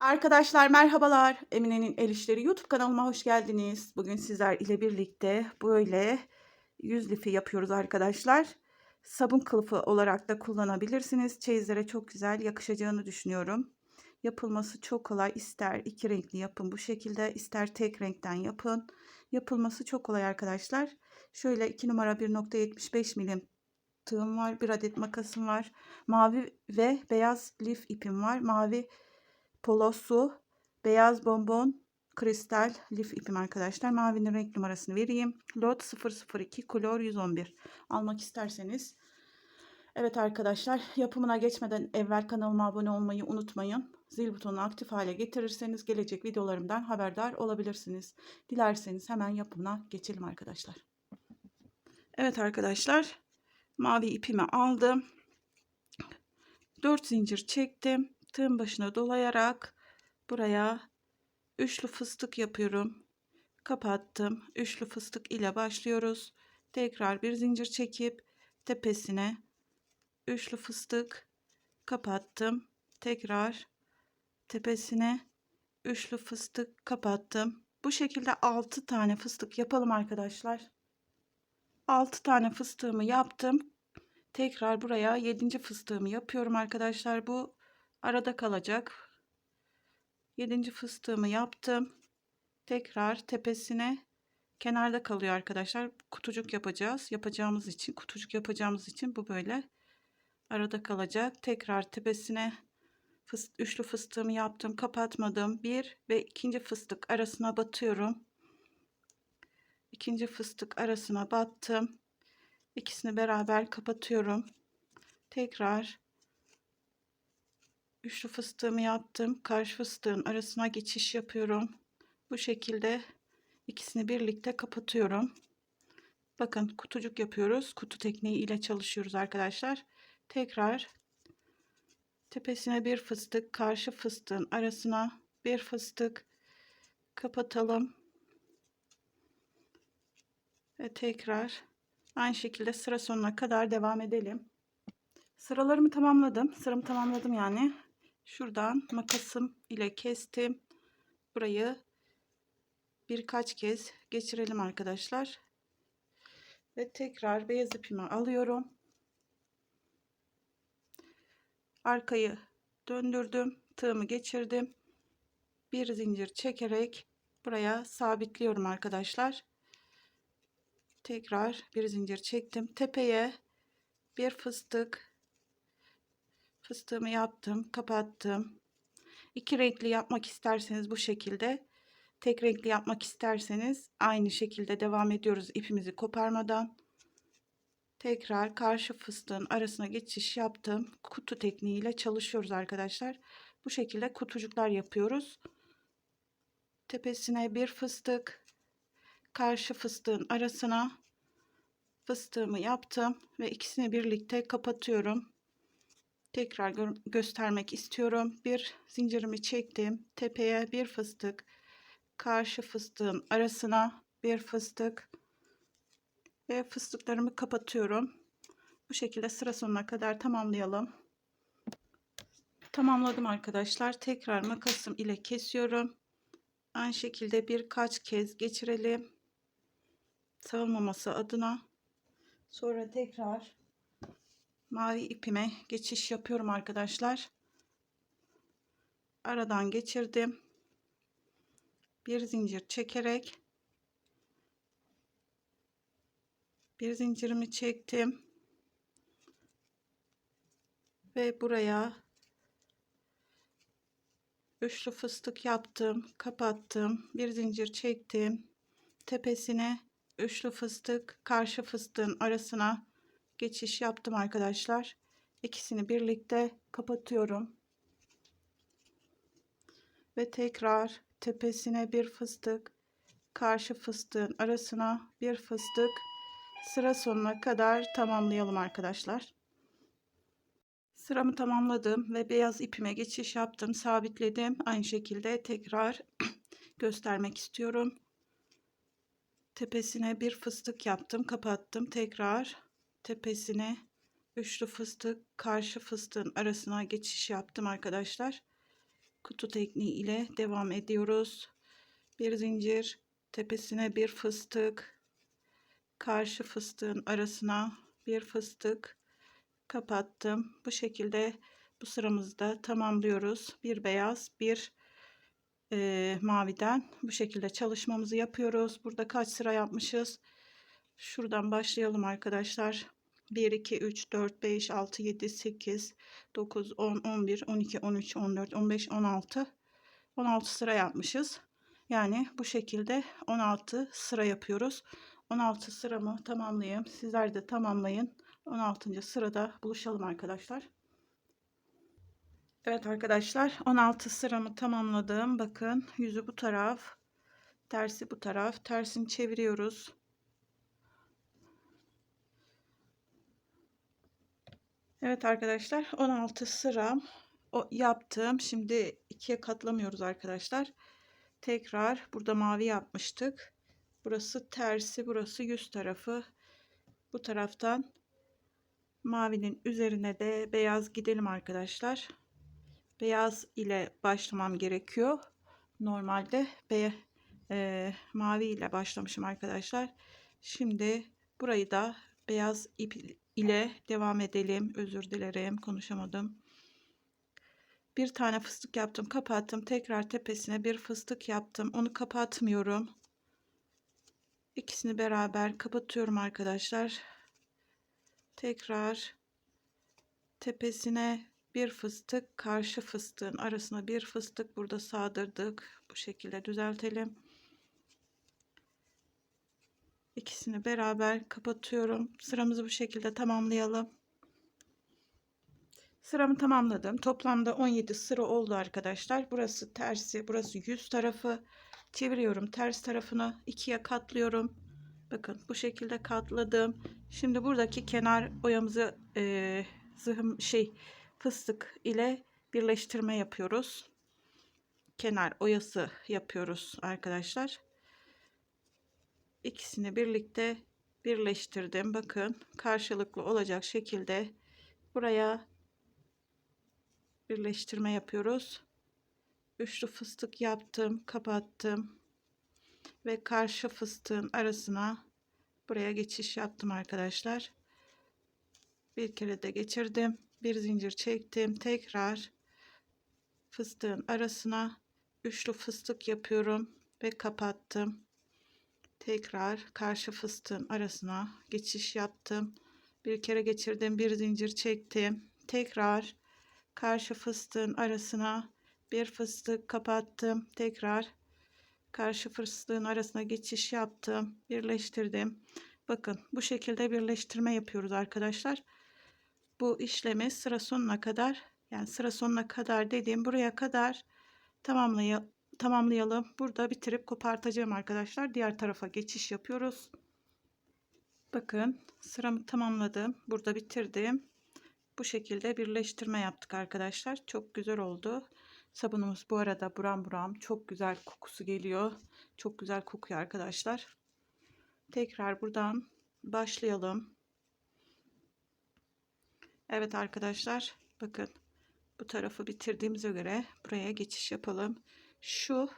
Arkadaşlar merhabalar. Emine'nin El İşleri YouTube kanalıma hoş geldiniz. Bugün sizler ile birlikte böyle yüz lifi yapıyoruz arkadaşlar. Sabun kılıfı olarak da kullanabilirsiniz. Çeyizlere çok güzel yakışacağını düşünüyorum. Yapılması çok kolay. İster iki renkli yapın bu şekilde, ister tek renkten yapın. Yapılması çok kolay arkadaşlar. Şöyle 2 numara 1.75 milim tığım var. Bir adet makasım var. Mavi ve beyaz lif ipim var. Mavi polosu, beyaz bonbon, kristal lif ipim arkadaşlar. Mavinin renk numarasını vereyim. Lot 002 klor 111. Almak isterseniz. Evet arkadaşlar yapımına geçmeden evvel kanalıma abone olmayı unutmayın. Zil butonunu aktif hale getirirseniz gelecek videolarımdan haberdar olabilirsiniz. Dilerseniz hemen yapımına geçelim arkadaşlar. Evet arkadaşlar mavi ipimi aldım. 4 zincir çektim tığın başına dolayarak buraya üçlü fıstık yapıyorum. Kapattım. Üçlü fıstık ile başlıyoruz. Tekrar bir zincir çekip tepesine üçlü fıstık kapattım. Tekrar tepesine üçlü fıstık kapattım. Bu şekilde 6 tane fıstık yapalım arkadaşlar. 6 tane fıstığımı yaptım. Tekrar buraya 7. fıstığımı yapıyorum arkadaşlar. Bu arada kalacak. 7. fıstığımı yaptım. Tekrar tepesine kenarda kalıyor arkadaşlar. Kutucuk yapacağız. Yapacağımız için kutucuk yapacağımız için bu böyle arada kalacak. Tekrar tepesine fıst üçlü fıstığımı yaptım. Kapatmadım. Bir ve ikinci fıstık arasına batıyorum. İkinci fıstık arasına battım. İkisini beraber kapatıyorum. Tekrar üçlü fıstığımı yaptım. Karşı fıstığın arasına geçiş yapıyorum. Bu şekilde ikisini birlikte kapatıyorum. Bakın kutucuk yapıyoruz. Kutu tekniği ile çalışıyoruz arkadaşlar. Tekrar tepesine bir fıstık, karşı fıstığın arasına bir fıstık kapatalım. Ve tekrar aynı şekilde sıra sonuna kadar devam edelim. Sıralarımı tamamladım. Sıramı tamamladım yani. Şuradan makasım ile kestim. Burayı birkaç kez geçirelim arkadaşlar. Ve tekrar beyaz ipimi alıyorum. Arkayı döndürdüm. Tığımı geçirdim. Bir zincir çekerek buraya sabitliyorum arkadaşlar. Tekrar bir zincir çektim. Tepeye bir fıstık fıstığımı yaptım kapattım. İki renkli yapmak isterseniz bu şekilde tek renkli yapmak isterseniz aynı şekilde devam ediyoruz ipimizi koparmadan. Tekrar karşı fıstığın arasına geçiş yaptım. Kutu tekniğiyle çalışıyoruz arkadaşlar. Bu şekilde kutucuklar yapıyoruz. Tepesine bir fıstık karşı fıstığın arasına fıstığımı yaptım ve ikisini birlikte kapatıyorum tekrar gö göstermek istiyorum. Bir zincirimi çektim. Tepeye bir fıstık. Karşı fıstığın arasına bir fıstık. Ve fıstıklarımı kapatıyorum. Bu şekilde sıra sonuna kadar tamamlayalım. Tamamladım arkadaşlar. Tekrar makasım ile kesiyorum. Aynı şekilde birkaç kez geçirelim. Sağılmaması adına. Sonra tekrar mavi ipime geçiş yapıyorum arkadaşlar. Aradan geçirdim. Bir zincir çekerek bir zincirimi çektim. Ve buraya üçlü fıstık yaptım, kapattım. Bir zincir çektim. Tepesine üçlü fıstık, karşı fıstığın arasına geçiş yaptım arkadaşlar. İkisini birlikte kapatıyorum. Ve tekrar tepesine bir fıstık, karşı fıstığın arasına bir fıstık sıra sonuna kadar tamamlayalım arkadaşlar. Sıramı tamamladım ve beyaz ipime geçiş yaptım, sabitledim. Aynı şekilde tekrar göstermek istiyorum. Tepesine bir fıstık yaptım, kapattım. Tekrar tepesine üçlü fıstık karşı fıstığın arasına geçiş yaptım arkadaşlar. kutu tekniği ile devam ediyoruz. Bir zincir tepesine bir fıstık karşı fıstığın arasına bir fıstık kapattım. Bu şekilde bu sıramızda tamamlıyoruz. Bir beyaz, bir e, maviden bu şekilde çalışmamızı yapıyoruz. Burada kaç sıra yapmışız? Şuradan başlayalım arkadaşlar. 1, 2, 3, 4, 5, 6, 7, 8, 9, 10, 11, 12, 13, 14, 15, 16. 16 sıra yapmışız. Yani bu şekilde 16 sıra yapıyoruz. 16 sıramı tamamlayayım. Sizler de tamamlayın. 16. sırada buluşalım arkadaşlar. Evet arkadaşlar 16 sıramı tamamladım. Bakın yüzü bu taraf. Tersi bu taraf. Tersini çeviriyoruz. Evet arkadaşlar 16 sıram o yaptım. Şimdi ikiye katlamıyoruz arkadaşlar. Tekrar burada mavi yapmıştık. Burası tersi, burası yüz tarafı. Bu taraftan mavinin üzerine de beyaz gidelim arkadaşlar. Beyaz ile başlamam gerekiyor. Normalde be, e, mavi ile başlamışım arkadaşlar. Şimdi burayı da beyaz ip ile devam edelim. Özür dilerim konuşamadım. Bir tane fıstık yaptım kapattım. Tekrar tepesine bir fıstık yaptım. Onu kapatmıyorum. İkisini beraber kapatıyorum arkadaşlar. Tekrar tepesine bir fıstık karşı fıstığın arasına bir fıstık burada sağdırdık. Bu şekilde düzeltelim. İkisini beraber kapatıyorum. Sıramızı bu şekilde tamamlayalım. Sıramı tamamladım. Toplamda 17 sıra oldu arkadaşlar. Burası tersi, burası yüz tarafı. Çeviriyorum ters tarafını ikiye katlıyorum. Bakın bu şekilde katladım. Şimdi buradaki kenar oyamızı e, zıhım şey fıstık ile birleştirme yapıyoruz. Kenar oyası yapıyoruz arkadaşlar. İkisini birlikte birleştirdim. Bakın karşılıklı olacak şekilde buraya birleştirme yapıyoruz. Üçlü fıstık yaptım, kapattım ve karşı fıstığın arasına buraya geçiş yaptım arkadaşlar. Bir kere de geçirdim. Bir zincir çektim. Tekrar fıstığın arasına üçlü fıstık yapıyorum ve kapattım. Tekrar karşı fıstığın arasına geçiş yaptım. Bir kere geçirdim. Bir zincir çektim. Tekrar karşı fıstığın arasına bir fıstık kapattım. Tekrar karşı fıstığın arasına geçiş yaptım. Birleştirdim. Bakın bu şekilde birleştirme yapıyoruz arkadaşlar. Bu işlemi sıra sonuna kadar yani sıra sonuna kadar dediğim buraya kadar tamamlayalım. Tamamlayalım. Burada bitirip kopartacağım arkadaşlar. Diğer tarafa geçiş yapıyoruz. Bakın sıramı tamamladım. Burada bitirdim. Bu şekilde birleştirme yaptık arkadaşlar. Çok güzel oldu. Sabunumuz bu arada buram buram çok güzel kokusu geliyor. Çok güzel kokuyor arkadaşlar. Tekrar buradan başlayalım. Evet arkadaşlar bakın bu tarafı bitirdiğimize göre buraya geçiş yapalım. Şu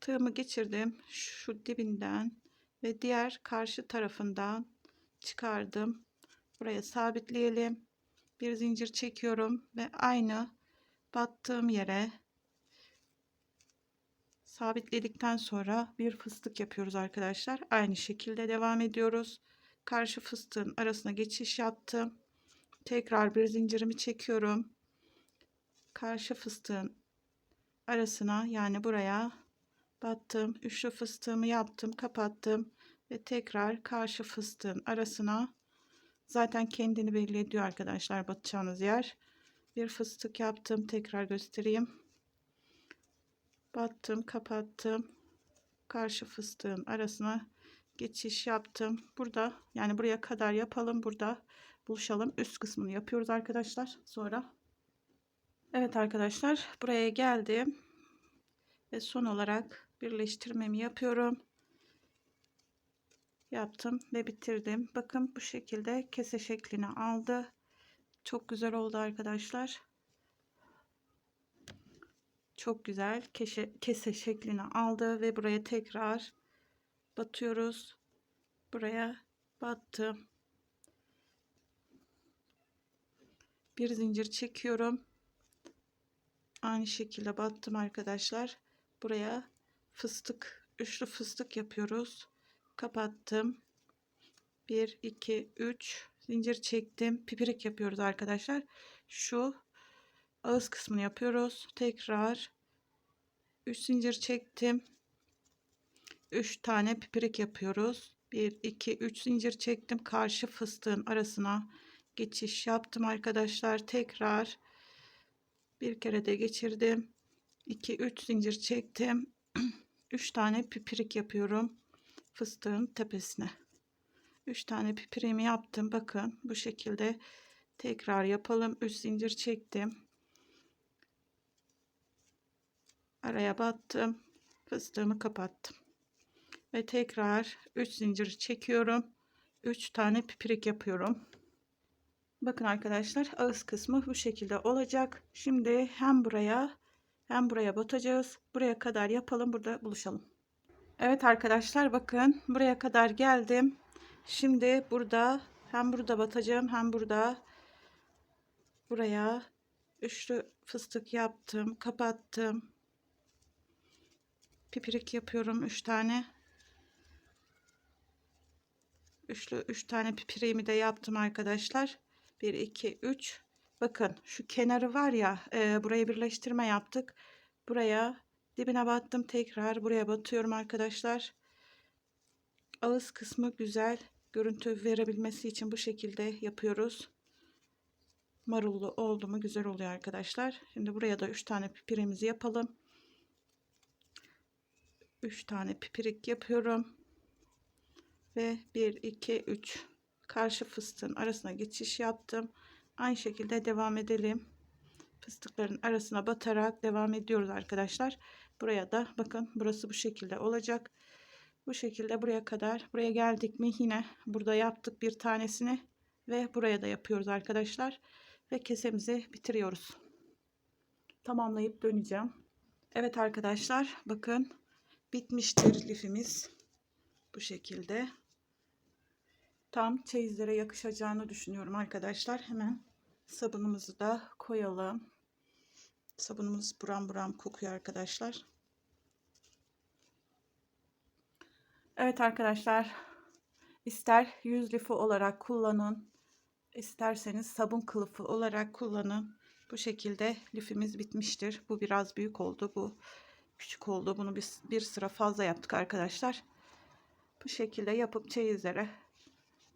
tığımı geçirdim. Şu dibinden ve diğer karşı tarafından çıkardım. Buraya sabitleyelim. Bir zincir çekiyorum ve aynı battığım yere sabitledikten sonra bir fıstık yapıyoruz arkadaşlar. Aynı şekilde devam ediyoruz. Karşı fıstığın arasına geçiş yaptım. Tekrar bir zincirimi çekiyorum. Karşı fıstığın arasına yani buraya battım. Üçlü fıstığımı yaptım, kapattım ve tekrar karşı fıstığın arasına zaten kendini belli ediyor arkadaşlar batacağınız yer. Bir fıstık yaptım. Tekrar göstereyim. Battım, kapattım. Karşı fıstığın arasına geçiş yaptım. Burada yani buraya kadar yapalım. Burada buluşalım. Üst kısmını yapıyoruz arkadaşlar. Sonra Evet arkadaşlar buraya geldim. Ve son olarak birleştirmemi yapıyorum. Yaptım ve bitirdim. Bakın bu şekilde kese şeklini aldı. Çok güzel oldu arkadaşlar. çok güzel keşe, kese şeklini aldı ve buraya tekrar batıyoruz. Buraya battım. Bir zincir çekiyorum. Aynı şekilde battım arkadaşlar. Buraya fıstık, üçlü fıstık yapıyoruz. Kapattım. 1 2 3 zincir çektim. Pipirik yapıyoruz arkadaşlar. Şu ağız kısmını yapıyoruz. Tekrar 3 zincir çektim. 3 tane pipirik yapıyoruz. 1 2 3 zincir çektim. Karşı fıstığın arasına geçiş yaptım arkadaşlar. Tekrar bir kere de geçirdim. 2 3 zincir çektim. 3 tane pipirik yapıyorum fıstığın tepesine. 3 tane pipirimi yaptım. Bakın bu şekilde tekrar yapalım. 3 zincir çektim. Araya battım. Fıstığımı kapattım. Ve tekrar 3 zincir çekiyorum. 3 tane pipirik yapıyorum. Bakın arkadaşlar ağız kısmı bu şekilde olacak. Şimdi hem buraya hem buraya batacağız. Buraya kadar yapalım. Burada buluşalım. Evet arkadaşlar bakın buraya kadar geldim. Şimdi burada hem burada batacağım hem burada buraya üçlü fıstık yaptım. Kapattım. Pipirik yapıyorum 3 tane. Üçlü 3 tane pipiriğimi de yaptım arkadaşlar. 1 2 3 bakın şu kenarı var ya e, buraya birleştirme yaptık. Buraya dibine battım tekrar buraya batıyorum arkadaşlar. Ağız kısmı güzel görüntü verebilmesi için bu şekilde yapıyoruz. Marullu oldu mu güzel oluyor arkadaşlar. Şimdi buraya da 3 tane pipirimizi yapalım. 3 tane pipirik yapıyorum. Ve 1 2 3 karşı fıstığın arasına geçiş yaptım. Aynı şekilde devam edelim. Fıstıkların arasına batarak devam ediyoruz arkadaşlar. Buraya da bakın burası bu şekilde olacak. Bu şekilde buraya kadar buraya geldik mi yine burada yaptık bir tanesini ve buraya da yapıyoruz arkadaşlar. Ve kesemizi bitiriyoruz. Tamamlayıp döneceğim. Evet arkadaşlar bakın bitmiştir lifimiz. Bu şekilde tam çeyizlere yakışacağını düşünüyorum arkadaşlar. Hemen sabunumuzu da koyalım. Sabunumuz buram buram kokuyor arkadaşlar. Evet arkadaşlar ister yüz lifi olarak kullanın isterseniz sabun kılıfı olarak kullanın. Bu şekilde lifimiz bitmiştir. Bu biraz büyük oldu. Bu küçük oldu. Bunu bir, bir sıra fazla yaptık arkadaşlar. Bu şekilde yapıp çeyizlere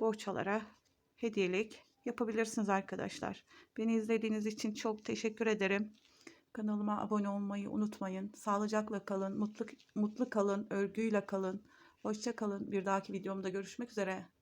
bohçalara hediyelik yapabilirsiniz arkadaşlar. Beni izlediğiniz için çok teşekkür ederim. Kanalıma abone olmayı unutmayın. Sağlıcakla kalın, mutlu, mutlu kalın, örgüyle kalın. Hoşça kalın. Bir dahaki videomda görüşmek üzere.